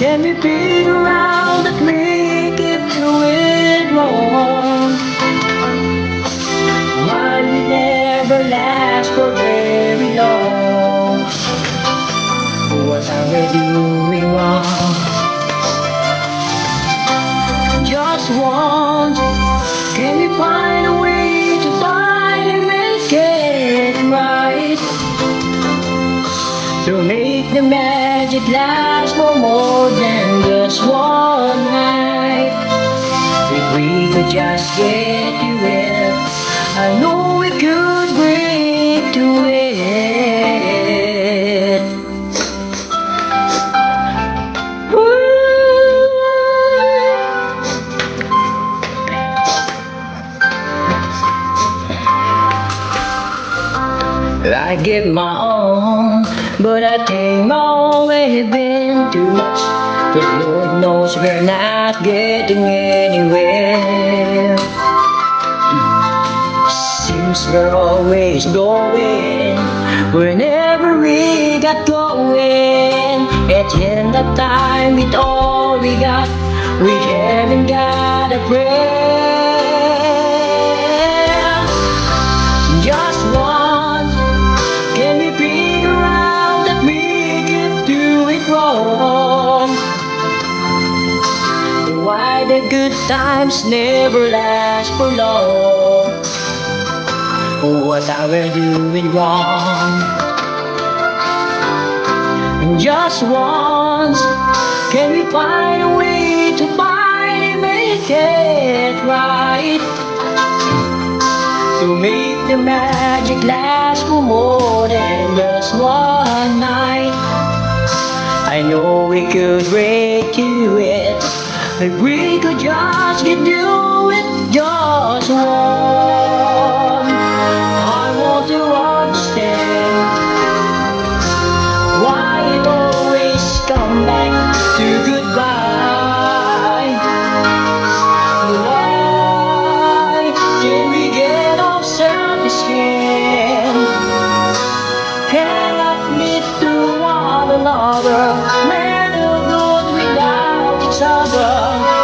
can we out that we keep doing wrong? Why we never last for very long? What are we doing wrong? Just once, can we find a way to finally make it right? To make the magic lasts for more than just one night. If we could just get to it, I know we could break to it. Ooh. I give my all, but I think have been too much. Cause Lord knows we're not getting anywhere. Seems we're always going whenever we got going. At the end of time, with all we got, we haven't got a prayer. The good times never last for long? What are we doing wrong? Just once, can we find a way to make it right? To make the magic last for more than just one night. I know we could I we could just get you it, just one. I want to understand why it always come back to goodbye. Why did we get off service again? Can I meet to one another? sabah